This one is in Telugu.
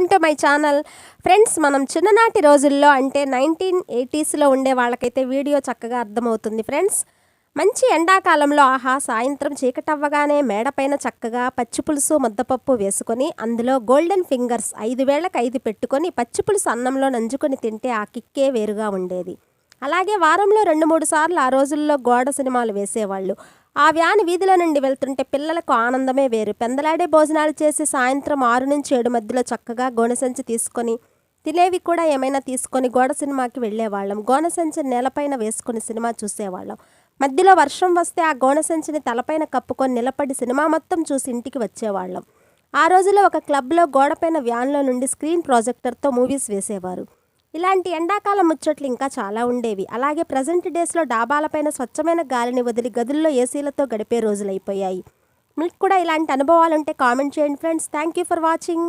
Welcome to my channel. Friends మనం చిన్ననాటి రోజుల్లో అంటే నైన్టీన్ ఎయిటీస్లో ఉండే వాళ్ళకైతే వీడియో చక్కగా అర్థమవుతుంది ఫ్రెండ్స్. మంచి ఎండాకాలంలో ఆహా సాయంత్రం చీకటవ్వగానే మేడపైన చక్కగా పచ్చి పులుసు ముద్దపప్పు వేసుకొని అందులో గోల్డెన్ ఫింగర్స్ ఐదు వేళ్ళకు ఐదు పెట్టుకొని పచ్చి పులుసు అన్నంలో నంజుకొని తింటే ఆ కిక్కే వేరుగా ఉండేది. అలాగే వారంలో రెండు మూడు సార్లు ఆ రోజుల్లో గోడ సినిమాలు వేసేవాళ్ళు. ఆ వ్యాన్ వీధిలో నుండి వెళ్తుంటే పిల్లలకు ఆనందమే వేరు. పెందలాడే భోజనాలు చేసి సాయంత్రం ఆరు నుంచి ఏడు మధ్యలో చక్కగా గోనెసంచి తీసుకొని తినేవి కూడా ఏమైనా తీసుకొని గోడ సినిమాకి వెళ్ళేవాళ్ళం. గోనెసంచి నేలపైన వేసుకొని సినిమా చూసేవాళ్ళం. మధ్యలో వర్షం వస్తే ఆ గోనెసంచిని తలపైన కప్పుకొని నిలబడి సినిమా మొత్తం చూసి ఇంటికి వచ్చేవాళ్ళం. ఆ రోజుల్లో ఒక క్లబ్లో గోడపైన వ్యాన్లో నుండి స్క్రీన్ ప్రాజెక్టర్తో మూవీస్ వేసేవారు. ఇలాంటి ఎండాకాలం ముచ్చట్లు ఇంకా చాలా ఉండేవి. అలాగే ప్రజెంట్ డేస్లో డాబాలపైన స్వచ్ఛమైన గాలిని వదిలి గదుల్లో ఏసీలతో గడిపే రోజులైపోయాయి. మీకు కూడా ఇలాంటి అనుభవాలుంటే కామెంట్ చేయండి friends. Thank you for watching.